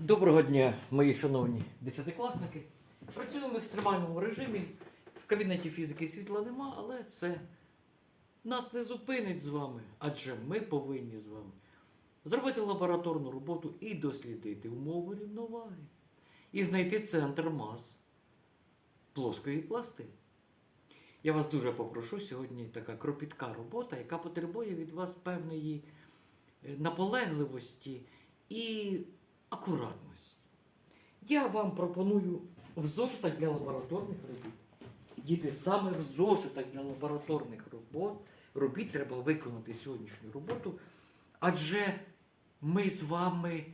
Доброго дня, мої шановні десятикласники. Працюємо в екстремальному режимі. В кабінеті фізики світла нема, але це нас не зупинить з вами, адже ми повинні з вами зробити лабораторну роботу і дослідити умови рівноваги. І знайти центр мас плоскої пласти. Я вас дуже попрошу, сьогодні така кропітка робота, яка потребує від вас певної наполегливості і акуратності. Я вам пропоную в зошитах для лабораторних робіт. Діти, саме в зошитах для лабораторних робот, робіт треба виконати сьогоднішню роботу, адже ми з вами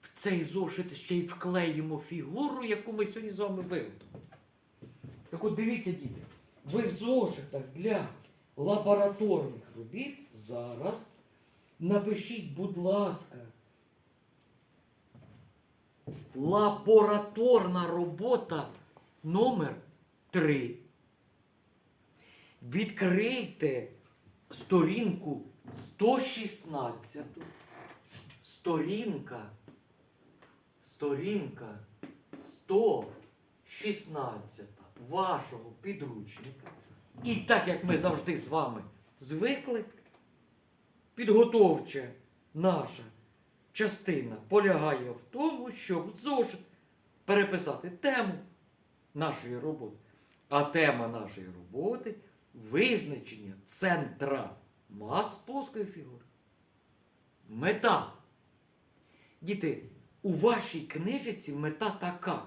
в цей зошит ще й вклеїмо фігуру, яку ми сьогодні з вами виготовимо. Так от дивіться, діти, ви в зошитах для лабораторних робіт зараз напишіть, будь ласка, лабораторна робота номер 3. Відкрийте сторінку 116. Сторінка. Сторінка 116 вашого підручника. І так як ми завжди з вами звикли, підготовча наша частина полягає в тому, щоб в зошит переписати тему нашої роботи. А тема нашої роботи визначення центра мас плоскої фігури. Мета. Діти, у вашій книжці мета така.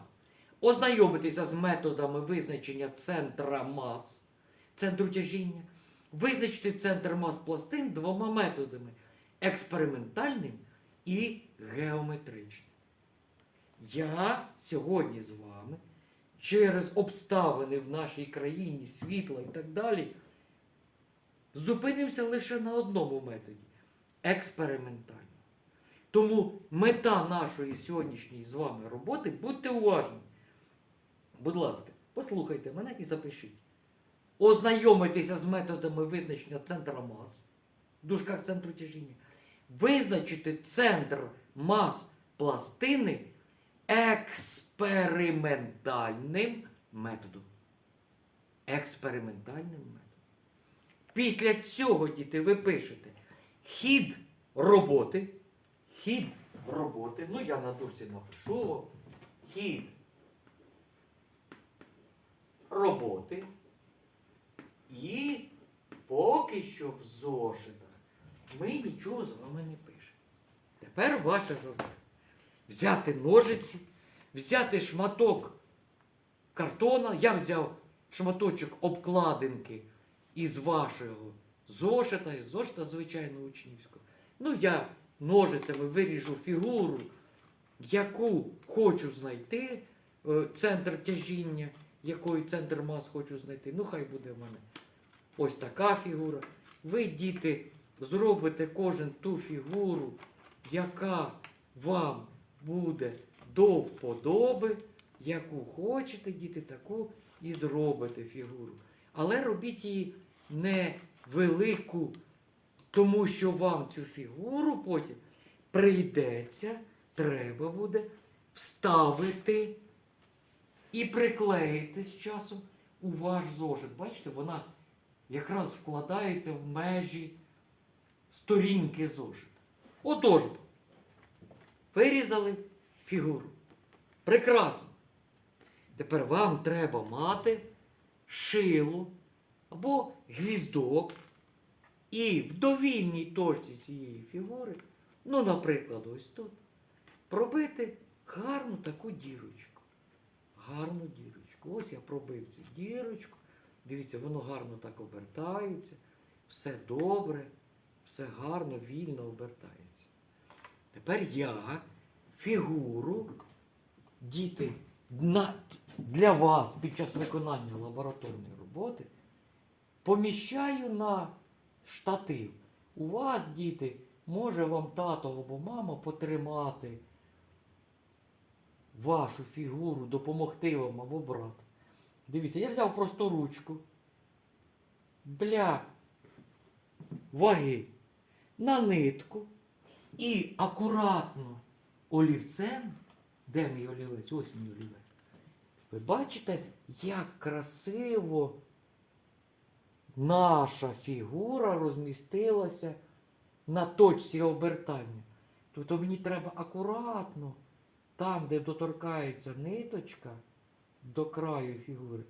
Ознайомитися з методами визначення центра мас, центру тяжіння, визначити центр мас пластин двома методами експериментальним і геометричним. Я сьогодні з вами через обставини в нашій країні, світла і так далі, зупинимося лише на одному методі експериментально. Тому мета нашої сьогоднішньої з вами роботи, будьте уважні. Будь ласка, послухайте мене і запишіть. Ознайомитися з методами визначення центра мас, в дужках центру тяжіння, визначити центр мас пластини експериментальним методом. Експериментальним методом. Після цього, діти, ви пишете хід роботи. Хід роботи. Ну, я на дужці напишу. Хід роботи. І поки що в зошитах ми нічого з вами не пишемо. Тепер ваша задача взяти ножиці, взяти шматок картона. Я взяв шматочок обкладинки із вашого зошита, із зошита, звичайно, учнівського. Ну, я ножицями виріжу фігуру, яку хочу знайти, е, центр тяжіння, який центр мас хочу знайти. Ну, хай буде в мене ось така фігура. Ви, діти, зробите кожен ту фігуру, яка вам буде до вподоби, яку хочете, діти, таку і зробите фігуру. Але робіть її не велику, тому що вам цю фігуру потім прийдеться, треба буде вставити і приклеїти з часом у ваш зошит. Бачите, вона якраз вкладається в межі сторінки зошита. Отож, вирізали фігуру. Прекрасно. Тепер вам треба мати шило або гвіздок. І в довільній точці цієї фігури, ну, наприклад, ось тут, пробити гарну таку дірочку. Гарну дірочку. Ось я пробив цю дірочку. Дивіться, воно гарно так обертається. Все добре, все гарно, вільно обертається. Тепер я фігуру, діти, для вас під час виконання лабораторної роботи поміщаю на штатив. У вас, діти, може вам тато або мама потримати вашу фігуру, допомогти вам або брат. Дивіться, я взяв просто ручку для ваги на нитку і акуратно олівцем Де мій олівець? Ось мій олівець. Ви бачите, як красиво наша фігура розмістилася на точці обертання. Тобто мені треба акуратно, там, де доторкається ниточка до краю фігури,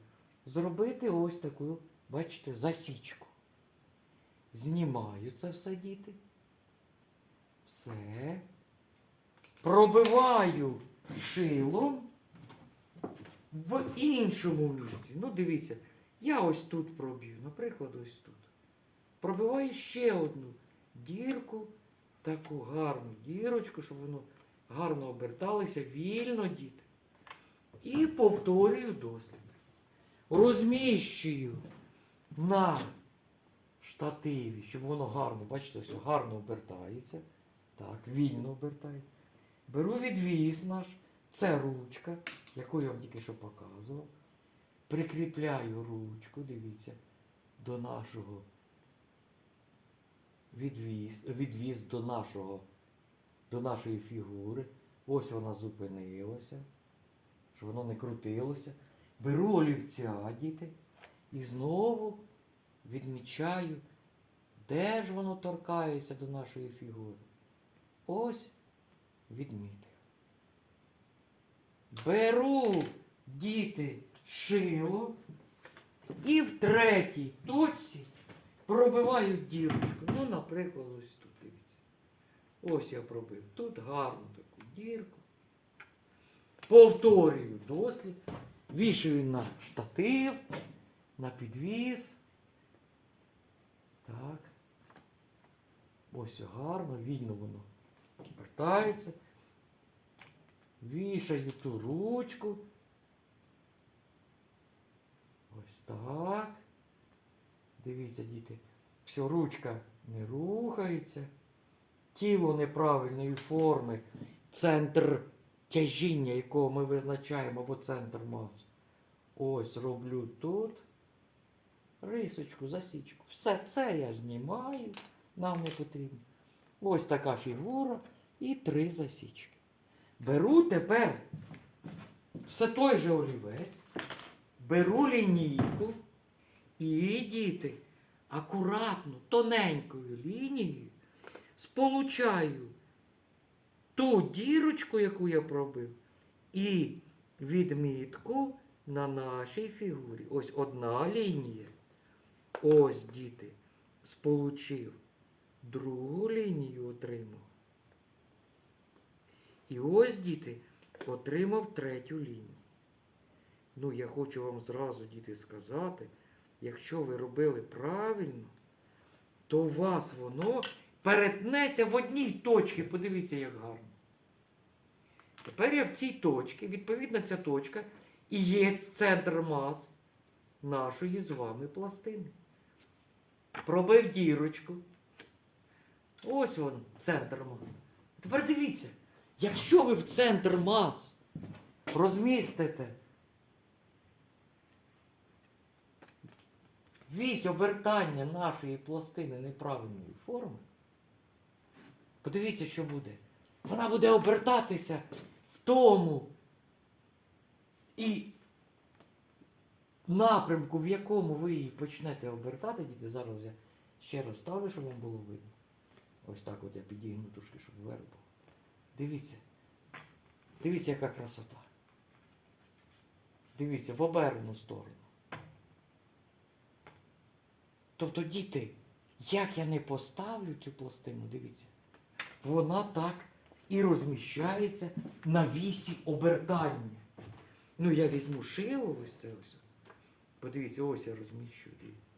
зробити ось таку, бачите, засічку. Знімаю це все, діти. Все. Пробиваю шилом в іншому місці. Ну, дивіться, я ось тут проб'ю, наприклад, ось тут. Пробиваю ще одну дірку, таку гарну дірочку, щоб воно гарно оберталося, вільно діти. І повторюю дослід. Розміщую на штативі, щоб воно гарно, бачите, все гарно обертається. Так, вільно обертається. Беру відвіз наш, це ручка, яку я вам тільки що показував. Прикріпляю ручку, дивіться, до нашого відвіз, відвіз до нашого, до нашої фігури. Ось вона зупинилася, щоб воно не крутилося. Беру олівця, діти, і знову відмічаю, де ж воно торкається до нашої фігури. Ось відмітив. Беру, діти, шило і в третій точці пробиваю дірочку. Ну, наприклад, ось тут дивіться. Ось я пробив. Тут гарну таку дірку. Повторюю дослід. Вішаю на штатив, на підвіз. Так. Ось гарно, вільно воно обертається. Вішаю ту ручку. Ось так. Дивіться, діти. Все, ручка не рухається. Тіло неправильної форми. Центр тяжіння, якого ми визначаємо, або центр маси. Ось роблю тут. Рисочку, засічку. Все це я знімаю. Нам не потрібно. Ось така фігура і три засічки. Беру тепер все той же олівець, беру лінійку і діти акуратно, тоненькою лінією сполучаю ту дірочку, яку я пробив, і відмітку на нашій фігурі. Ось одна лінія. Ось, діти, сполучив. Другу лінію отримав. І ось, діти, отримав третю лінію. Ну, я хочу вам зразу, діти, сказати, якщо ви робили правильно, то у вас воно перетнеться в одній точці. Подивіться, як гарно. Тепер я в цій точці, відповідно, ця точка і є центр мас нашої з вами пластини. Пробив дірочку. Ось він, центр мас. Тепер дивіться, якщо ви в центр мас розмістите вісь обертання нашої пластини неправильної форми, подивіться, що буде. Вона буде обертатися в тому і напрямку, в якому ви її почнете обертати, діти, зараз я ще раз ставлю, щоб вам було видно. Ось так от я підігну трошки, щоб вверх було. Дивіться. Дивіться, яка красота. Дивіться, в обернену сторону. Тобто, діти, як я не поставлю цю пластину, дивіться, вона так і розміщається на вісі обертання. Ну, я візьму шило ось це ось. Подивіться, ось я розміщу, дивіться.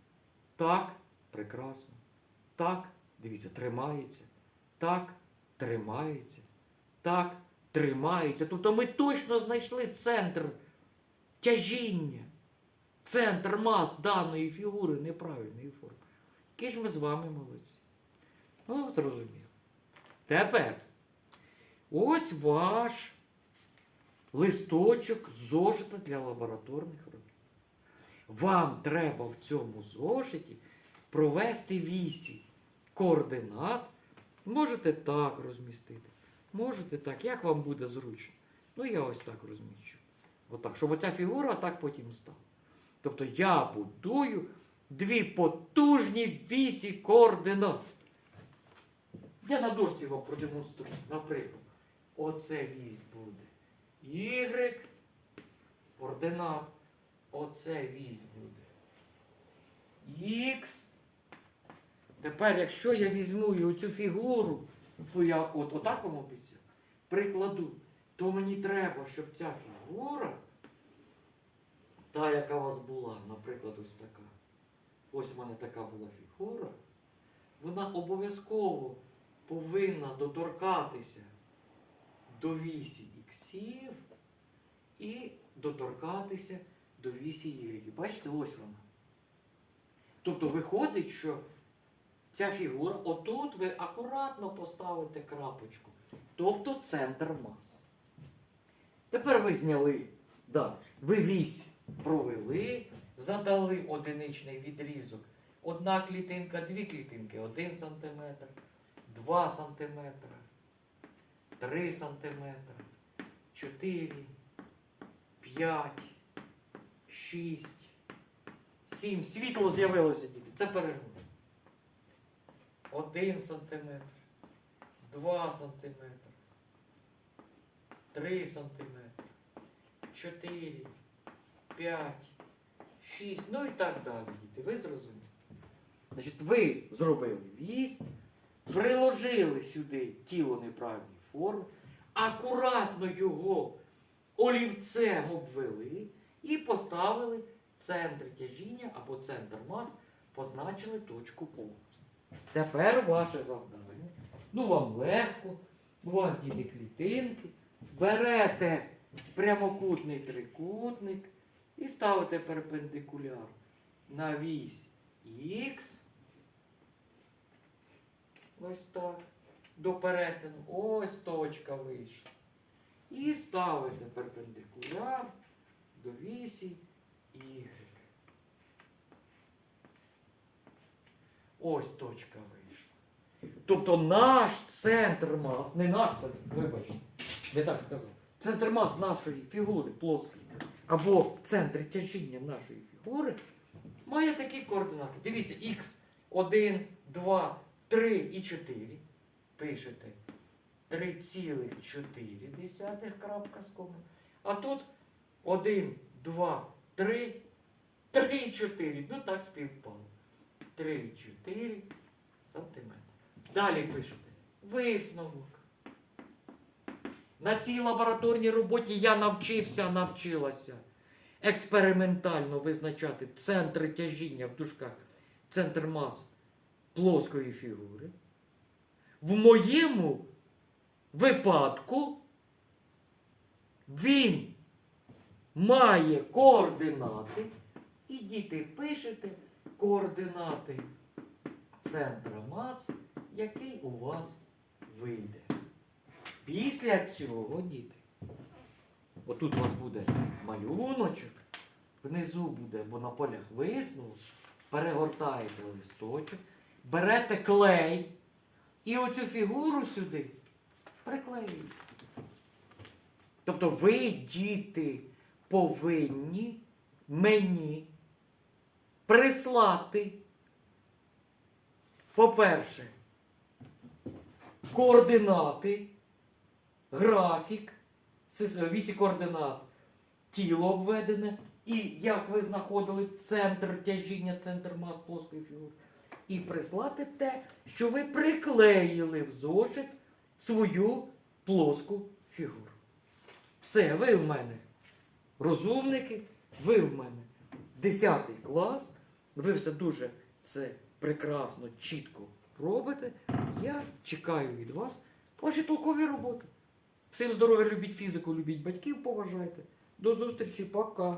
Так, прекрасно. Так, дивіться, тримається. Так, тримається. Так, тримається. Тобто ми точно знайшли центр тяжіння, центр мас даної фігури неправильної форми. Які ж ми з вами молодці. Ну, зрозуміло. Тепер ось ваш листочок зошита для лабораторних робіт. Вам треба в цьому зошиті провести вісі координат. Можете так розмістити, можете так, як вам буде зручно. Ну, я ось так розміщу. Отак, щоб оця фігура так потім стала. Тобто я будую дві потужні вісі координат. Я на дошці вам продемонструю. Наприклад, оце вісь буде Y, координат. Оце вісь буде X. Тепер, якщо я візьму і оцю фігуру, то я от отак вам обіцяв, прикладу, то мені треба, щоб ця фігура, та, яка у вас була, наприклад, ось така. Ось в мене така була фігура, вона обов'язково повинна доторкатися до вісі іксів і доторкатися до вісі Y. Бачите, ось вона. Тобто виходить, що ця фігура, отут ви акуратно поставите крапочку. Тобто центр мас. Тепер ви зняли, да, ви вісь провели, задали одиничний відрізок. Одна клітинка, дві клітинки, 1 см, 2 см, 3 см, 4, 5, 6, 7. Світло з'явилося, діти. Це перегон. 1 сантиметр, 2 сантиметри, 3 сантиметри, 4, 5, 6, ну і так далі, діти. Ви зрозуміли? Значить, ви зробили вісь, приложили сюди тіло неправильної форми, акуратно його олівцем обвели і поставили центр тяжіння або центр мас, позначили точку О. Тепер ваше завдання. Ну, вам легко, у вас діти клітинки. Берете прямокутний трикутник і ставите перпендикуляр на вісь Х. Ось так. До перетину. Ось точка вийшла. І ставите перпендикуляр до вісі Y. Ось точка вийшла. Тобто наш центр мас, не наш центр, вибачте, не так сказав. Центр мас нашої фігури плоскої, або центр тяжіння нашої фігури має такі координати. Дивіться, х 1, 2, 3 і 4. Пишете 3,4 крапка з комою. А тут 1, 2, 3, 3, 4. Ну так співпало. 3, 4 сантиметри. Далі пишете. Висновок. На цій лабораторній роботі я навчився, навчилася експериментально визначати центри тяжіння в дужках, центр мас плоскої фігури. В моєму випадку він має координати, і діти пишете координати центра мас, який у вас вийде. Після цього, діти, отут у вас буде малюночок, внизу буде, бо на полях висновок, перегортаєте листочок, берете клей і оцю фігуру сюди приклеюєте. Тобто ви, діти, повинні мені прислати, по-перше, координати, графік, сис- вісі координат, тіло обведене, і як ви знаходили центр тяжіння, центр мас плоскої фігури. І прислати те, що ви приклеїли в зошит свою плоску фігуру. Все, ви в мене розумники, ви в мене 10 клас, ви все дуже це прекрасно, чітко робите. Я чекаю від вас ваші толкові роботи. Всім здоров'я, любіть фізику, любіть батьків, поважайте. До зустрічі, пока.